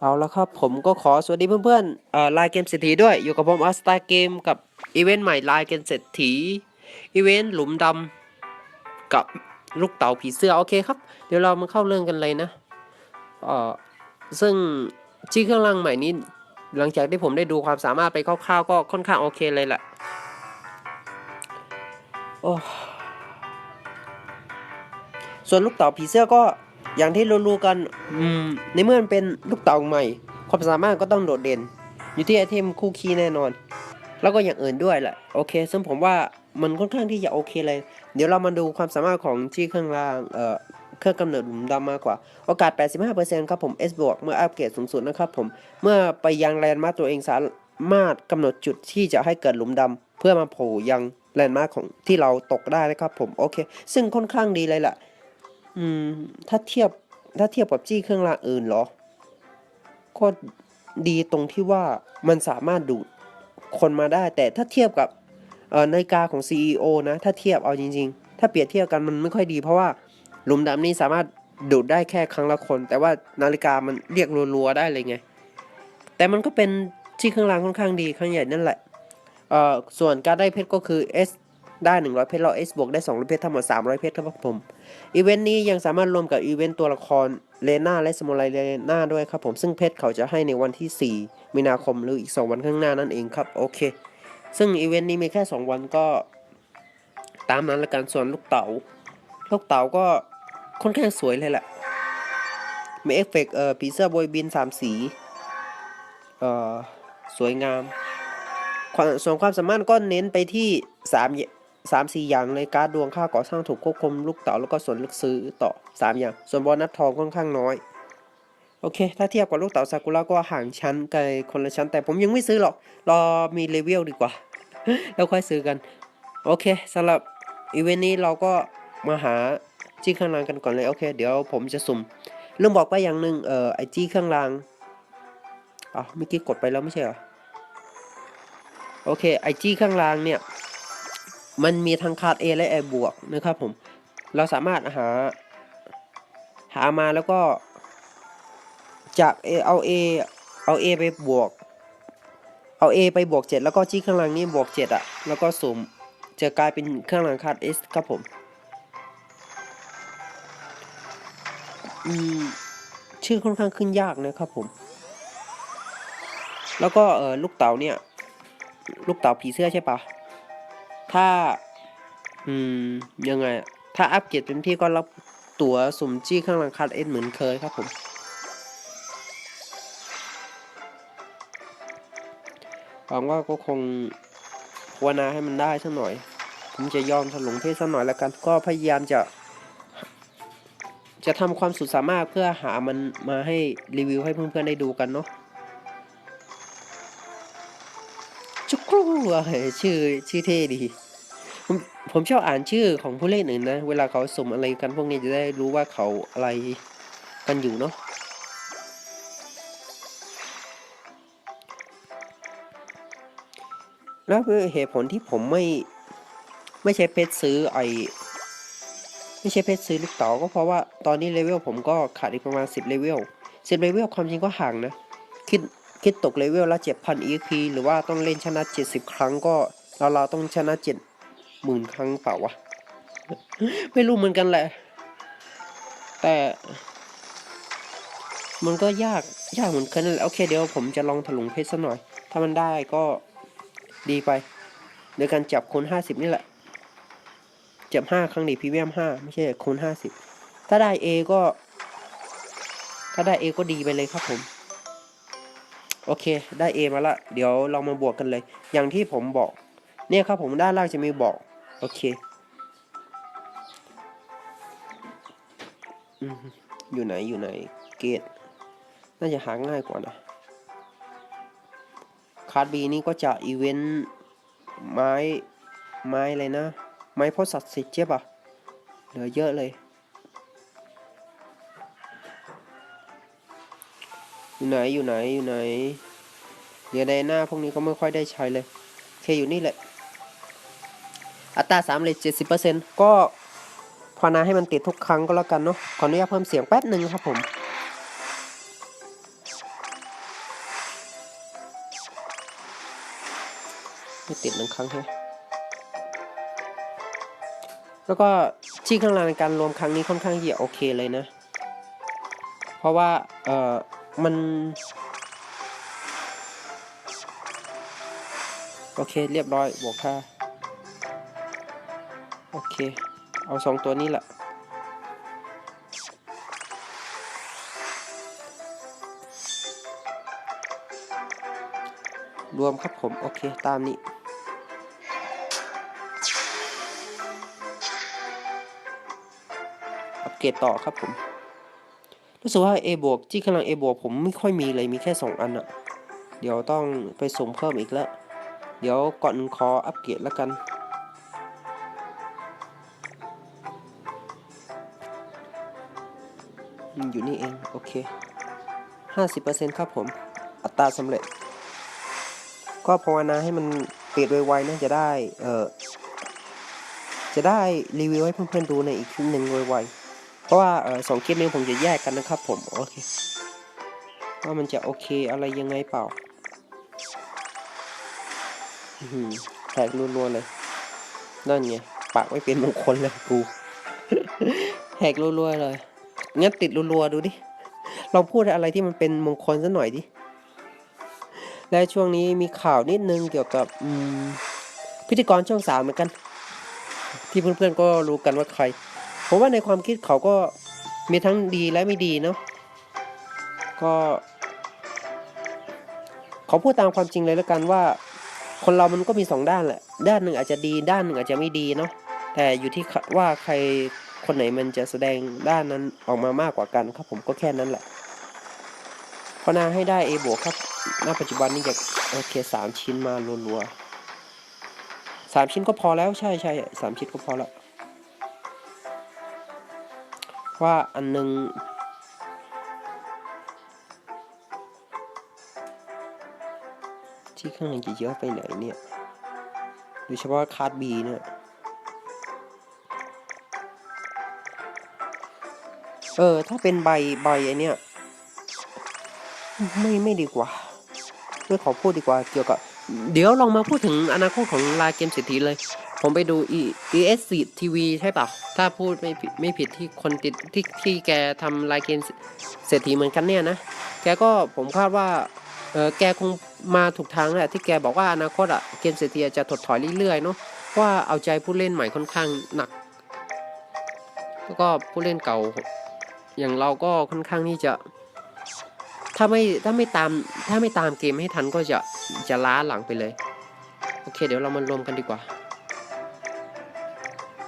เอาละครับ ผมก็ขอสวัสดีเพื่อนๆเอ่อไลน์เกมเศรษฐีด้วย อยู่กับผมอัสตาเกมกับอีเวนต์ใหม่ไลน์เกมเศรษฐีอีเวนต์หลุมดำกับลูกเต๋าผีเสื้อโอเคครับ เดี๋ยวเรามาเข้าเรื่องกันเลยนะเอ่อซึ่งชื่อเครื่องรางใหม่นี้ หลังจากที่ผมได้ดูความสามารถไปคร่าวๆก็ค่อนข้างโอเคเลยแหละโอ้ส่วนลูกเต๋าผีเสื้อก็ อย่างที่รู้ๆกันอืมในเมื่อมันเป็นลูกเต๋าใหม่ ความสามารถก็ต้องโดดเด่น อยู่ที่ไอเทมคู่คีย์แน่นอน แล้วก็อย่างอื่นด้วยแหละโอเค ซึ่งผมว่ามันค่อนข้างที่จะโอเคเลย เดี๋ยวเรามาดูความสามารถของที่เครื่องรางเอ่อเครื่องกำเนิดหลุมดำมากกว่า โอกาส 85%ครับผม S บวกเมื่ออัปเกรดสูงสุดนะครับผม เมื่อไปยังแลนด์มาร์กตัวเองสามารถกำหนดจุดที่จะให้เกิดหลุมดำเพื่อมาโผล่ยังแลนด์มาร์กของที่เราตกได้นะครับผม โอเค ซึ่งค่อนข้างดีเลยล่ะ อืม ถ้าเทียบถ้าเทียบกับจี้เครื่องรางอื่นเหรอ ก็ดีตรงที่ว่ามันสามารถดูดคนมาได้ แต่ถ้าเทียบกับเอ่อนาฬิกาของ CEO นะ ถ้าเทียบเอาจริง ๆ ถ้าเปรียบเทียบกันมันไม่ค่อยดี เพราะว่าหลุมดำนี้สามารถดูดได้แค่ครั้งละคน แต่ว่านาฬิกามันเรียกรัวๆได้เลยไง แต่มันก็เป็นที่เครื่องรางค่อนข้างดีข้งใหญ่นั่นแหละ เอ่อ ส่วนการได้เพชรก็คือ S ได้ 100 เพชรแล้ว S บวกได้ 200 เพชรทั้งหมด 300 เพชรครับผม อีเวนต์นี้ยังสามารถรวมกับอีเวนต์ตัวละครเลน่าและสมุไรเลน่าด้วยครับผม ซึ่งเพชรเขาจะให้ในวันที่ 4 มีนาคมหรืออีก 2 วันข้างหน้านั่นเองครับ โอเค ซึ่งอีเวนต์นี้มีแค่ 2 วันก็ ตามนั้นละกัน ส่วนลูกเต๋า ลูกเต๋าก็ค่อนข้างสวยเลยแหละ มีเอฟเฟกต์เอ่อผีเสื้อโบยบิน 3 สี เอ่อ สวยงามความส่วนความสามารถก็เน้นไปที่3 สามสี่อย่างเลยการ์ดดวงค่าก่อสร้างถูกควบคุมลูกเต๋าแล้วก็ส่วนลึกซื้อต่อสามอย่าง ส่วนบอลนัดทองค่อนข้างน้อย โอเค ถ้าเทียบกับลูกเต๋าซากุระก็ห่างชั้นไกลคนละชั้น แต่ผมยังไม่ซื้อหรอก รอมีเลเวลดีกว่า แล้วค่อยซื้อกัน โอเคสำหรับอีเวนต์นี้เราก็มาหาจี้เครื่องรางกันก่อนเลย โอเค เดี๋ยวผมจะสุ่มลืมบอกไปอย่างหนึ่งเอ่อไอจี้เครื่องรางอ๋อเมื่อกี้กดไปแล้วไม่ใช่เหรอโอเคไอจี้เครื่องรางเนี่ย มันมีทั้งคาร์ด A และ A บวกนะครับผม เราสามารถหา หามาแล้วก็จาก A เอา A เอา A ไปบวก เอา A ไปบวก 7 แล้วก็จี้ข้างหลังนี้บวก 7อะ แล้วก็สุ่มจะกลายเป็นเครื่องรางคาร์ด S ครับผม อืม ชื่อค่อนข้างขึ้นยากนะครับผม แล้วก็เออลูกเต๋าเนี่ย ลูกเต๋าผีเสื้อใช่ปะ ถ้า อืม ยังไง ถ้าอัปเกรดเต็มที่ก็รับตั๋วสุ่มจี้ข้างหลังคัดเอ็นเหมือนเคยครับผม หวังว่าก็คงภาวนาให้มันได้สักหน่อย ผมจะยอมถลุงเพศสักหน่อยแล้วกัน ก็พยายามจะ จะทำความสุดสามารถเพื่อหามันมาให้รีวิวให้เพื่อนๆได้ดูกันเนาะ ชื่อชื่อเท่ดี ผมผมชอบอ่านชื่อของผู้เล่นอื่นนะ เวลาเขาสมอะไรกันพวกนี้จะได้รู้ว่าเขาอะไรกันอยู่เนาะแล้วคือเหตุผลที่ผมไม่ไม่ใช่เพชรซื้อไอไม่ใช่เพชรซื้อลูกเต๋าก็เพราะว่าตอนนี้เลเวลผมก็ขาดอีกประมาณ 10เลเวล10เลเวลความจริงก็ห่างนะคิด คิดตกเลเวลละ7,000 EXP หรือว่าต้องเล่นชนะ 70 ครั้งก็เราเราต้องชนะ7หมื่นครั้งเปล่าวะ ไม่รู้เหมือนกันแหละ แต่ มันก็ยากยากเหมือนกันแหละโอเคเดี๋ยวผมจะลองถลุงเพชรสักหน่อย ถ้ามันได้ก็ดีไปโดยการจับคูณห้าสิบนี่แหละ จับห้าครั้งดีพรีเมียมห้าไม่ใช่คูณห้าสิบถ้าได้ A ก็ ถ้าได้ A ก็ดีไปเลยครับผม โอเค ได้ A มาละ เดี๋ยวเรามาบวกกันเลย อย่างที่ผมบอก เนี่ยครับผมด้านล่างจะมีบอก โอเคอืมอยู่ไหนอยู่ไหน เกต น่าจะหาง่ายกว่านะ คาร์ดบีนี่ก็จะอีเวนต์ไม้ ไม้อะไรนะ ไม้พ่อศักดิ์สิทธิ์ใช่ปะเหลือเยอะเลย อยู่ไหนอยู่ไหนอยู่ไหนเดี๋ยวในหน้าพวกนี้ก็ไม่ค่อยได้ใช้เลยโอเคอยู่นี่แหละอัตราสามเลยเจ็ดสิบเปอร์เซนต์ก็ภาวนาให้มันติดทุกครั้งก็แล้วกันเนาะขออนุญาตเพิ่มเสียงแป๊บหนึ่งครับผมไม่ติดหนึ่งครั้งใช่แล้วก็ชี้ข้างล่างในการรวมครั้งนี้ค่อนข้างเยอะโอเคเลยนะ เพราะว่าเอ่อ มัน โอเคเรียบร้อยบวกค่า โอเค เอาสองตัวนี้แหละรวมครับผม โอเค ตามนี้ อัปเกรดต่อครับผม รู้สึกว่า A บวกที่กำลัง A บวกผมไม่ค่อยมีเลยมีแค่ 2 อันอะเดี๋ยวต้องไปสุ่มเพิ่มอีกแล้ว เดี๋ยวก่อนขออัปเกรดแล้วกันอยู่นี่เอง โอเค 50%ครับผม อัตราสำเร็จ ก็ภาวนาให้มันเปิดไวๆนะจะได้ เออจะได้รีวิวให้เพื่อนๆดูในอีกคลิปหนึ่งไวๆ เพราะว่าสองคลิปนี้ผมจะแยกกันนะครับผม โอเค ว่ามันจะโอเคอะไรยังไงเปล่าอื้อหือแตกรัวๆเลย นั่นไงปากไม่เป็นมงคลเลยกูแหกรัวๆเลย งั้นติดรัวๆดูดิ ลองพูดอะไรที่มันเป็นมงคลสักหน่อยดิ และช่วงนี้มีข่าวนิดนึงเกี่ยวกับพิธีกรช่องสามเหมือนกัน ที่เพื่อนๆก็รู้กันว่าใคร ผมว่าในความคิดเขาก็มีทั้งดีและไม่ดีเนาะก็เขาพูดตามความจริงเลยแล้วกันว่า คนเรามันก็มีสองด้านแหละ ด้านหนึ่งอาจจะดี ด้านหนึ่งอาจจะไม่ดีเนาะแต่อยู่ที่ว่าใครคนไหนมันจะแสดงด้านนั้นออกมามากกว่ากันครับ ผมก็แค่นั้นแหละพอนาให้ได้ A บวกครับณปัจจุบันนี้จะโอเคสามชิ้นมารัวๆสามชิ้นก็พอแล้วใช่ใช่สามชิ้นก็พอแล้ว ว่าอันหนึงที่ข้างในจะเยอะไปไหนเนี่ยโดยเฉพาะคาร์ดบีเนี่ย เออ ถ้าเป็นใบใบไอเนี้ยไม่ไม่ดีกว่าไม่ขอพูดดีกว่าเกี่ยวกับ เดี๋ยวลองมาพูดถึงอนาคตของลายเกมเศรษฐีเลย ผมไปดู E ES TV ใช่เปล่าถ้าพูดไม่ผิดไม่ผิดที่คนติดที่ที่แกทำลายเกมเศรษฐีเหมือนกันเนี่ยนะ แกก็ผมคาดว่าเออแกคงมาถูกทางแหละที่แกบอกว่าอนาคตอะเกมเศรษฐีจจะถดถอยเรื่อยๆเนาะเพราะว่าเอาใจผู้เล่นใหม่ค่อนข้างหนัก แล้วก็ผู้เล่นเก่า อย่างเราก็ค่อนข้างที่จะ ถ้าไม่ถ้าไม่ตามถ้าไม่ตามเกมให้ทันก็จะ จะล้าหลังไปเลย โอเค เดี๋ยวเรามารวมกันดีกว่า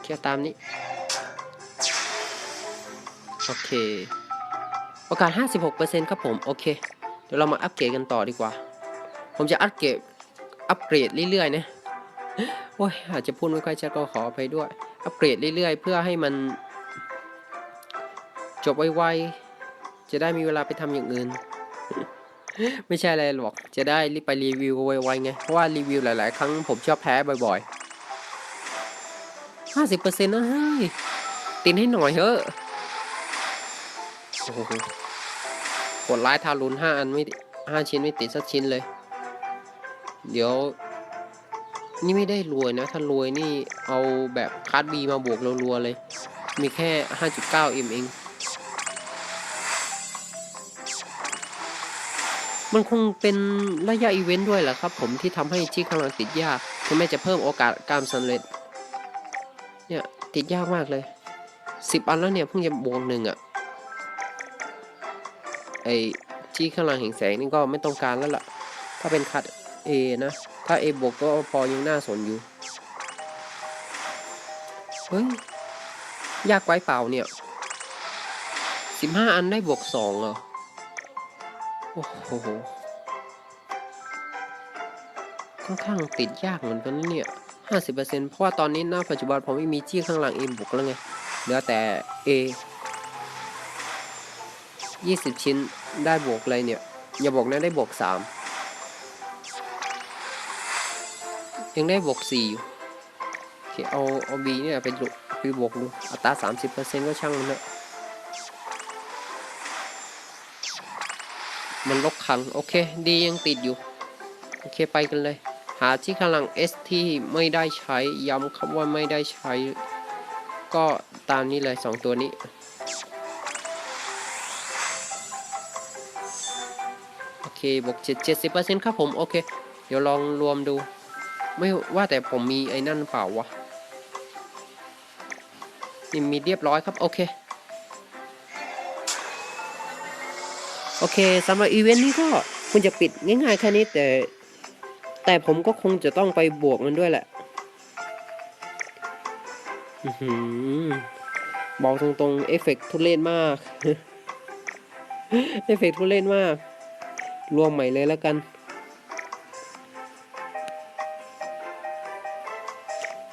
แค่ตามนี้ โอเค โอกาส 56%ครับผม โอเค เดี๋ยวเรามาอัปเกรดกันต่อดีกว่า ผมจะอัปเกรด อัปเกรดเรื่อยๆนะโอ้ยอาจจะพูดไม่ค่อยชัดก็ขอไปด้วย อัปเกรดเรื่อยๆ เพื่อให้มัน จบไวๆ จะได้มีเวลาไปทำอย่างอื่น ไม่ใช่อะไรหรอก จะได้รีบไปรีวิวไวๆไง เพราะว่ารีวิวหลาย ๆ ครั้งผมชอบแพ้บ่อยๆห้าสิบเปอร์เซ็นต์นะเฮ้ยตินให้หน่อยเถอะโอ้โหกดไลค์ทารุณห้าอันไม่ห้าชิ้นไม่ติดสักชิ้นเลย เดี๋ยว นี่ไม่ได้รวยนะ ถ้ารวยนี่เอาแบบคาร์ดบีมาบวกรัวๆเลย มีแค่ 5.9 m เอง มันคงเป็นระยะอีเวนต์ด้วยแหละครับ ผมที่ทำให้ที่ข้างหลังติดยากถึงแม้จะเพิ่มโอกาสการสำเร็จ เนี่ยติดยากมากเลยสิบอันแล้วเนี่ยเพิ่งจะบวกหนึ่งอะไอที่ข้างหลังแห่งแสงนี่ก็ไม่ต้องการแล้วล่ะ ถ้าเป็นคัด A นะ ถ้า A บวกก็พอยังน่าสนอยู่ เฮ้ย ยากไว้เปล่าเนี่ยสิบห้าอันได้บวกสองเหรอ โอ้โหค่อนข้างติดยากเหมือนกันนเนี่ยห้าสิบเปอร์เซ็นเพราะว่าตอนนี้น้าปัจจุบันผมไม่มีจี้ข้างหลัง A บวกแล้วไง เหลือแต่ A ยี่สิบชิ้นได้บวกเลยเนี่ย อย่าบอกนะได้บวกสามยังได้บวกสี่อยู่โอเคเอาเอา B เนี่ยไปไปบวกดูอัตราสามสิบเปอร์เซ็นก็ช่างมันเถอะ มันลกครั้งโอเค ดียังติดอยู่ โอเคไปกันเลย หาที่ข้างหลัง S ที่ไม่ได้ใช้ ย้ำคำว่าไม่ได้ใช้ ก็ตามนี้เลยสองตัวนี้ โอเคบวกเจ็ดเจ็ดสิบเปอร์เซ็นต์ครับผม โอเค เดี๋ยวลองรวมดู ไม่ว่าแต่ผมมีไอ้นั่นเปล่าวะนี่มีเรียบร้อยครับ โอเค โอเคสำหรับอีเวนต์นี้ก็คุณจะปิดง่ายๆแค่นี้แต่ แต่ผมก็คงจะต้องไปบวกมันด้วยแหละบอกตรงๆ เอฟเฟกต์ทุเรศมาก เอฟเฟกต์ทุเรศมาก รวมใหม่เลยแล้วกัน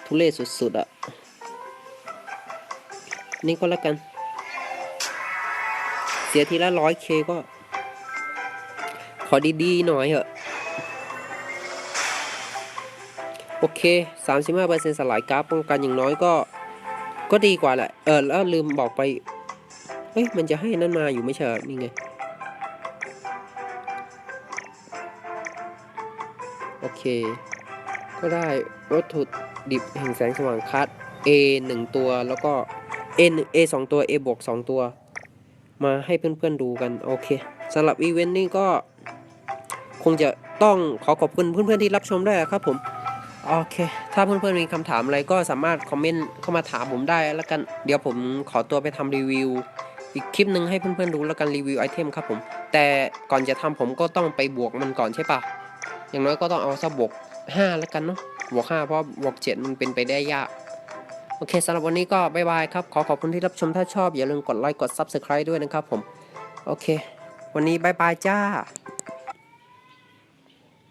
ทุเรศสุดๆอะ นี่ก็แล้วกัน เสียทีละร้อยเคก็ ขอดีๆหน่อยเหอะ โอเค 35%สลายกราฟป้องกันอย่างน้อยก็ ก็ดีกว่าแหละ เออ แล้วลืมบอกไปเฮ้ย มันจะให้นั่นมาอยู่ไม่ใช่เหรอนี่ไง โอเค ก็ได้วัตถุดิบแห่งแสงสว่างคัด A 1 ตัวแล้วก็ A A 2 ตัว A บวก2ตัว มาให้เพื่อนๆดูกัน โอเคสำหรับอีเวนต์นี้ก็ คงจะต้องขอขอบคุณเพื่อนๆที่รับชมด้วยครับผมโอเค ถ้าเพื่อนๆมีคำถามอะไรก็สามารถคอมเมนต์เข้ามาถามผมได้แล้วกัน เดี๋ยวผมขอตัวไปทำรีวิว อีกคลิปหนึ่งให้เพื่อนๆดูแล้วกันรีวิวไอเทมครับผม แต่ก่อนจะทำผมก็ต้องไปบวกมันก่อนใช่ปะอย่างน้อยก็ต้องเอาสักบวก5แล้วกันเนาะ บวก 5 เพราะบวก 7 มันเป็นไปได้ยาก โอเคสำหรับวันนี้ก็บายบายครับ ขอขอบคุณที่รับชมถ้าชอบอย่าลืมกดไลค์กด Subscribe ด้วยนะครับผม โอเค วันนี้บายบายจ้า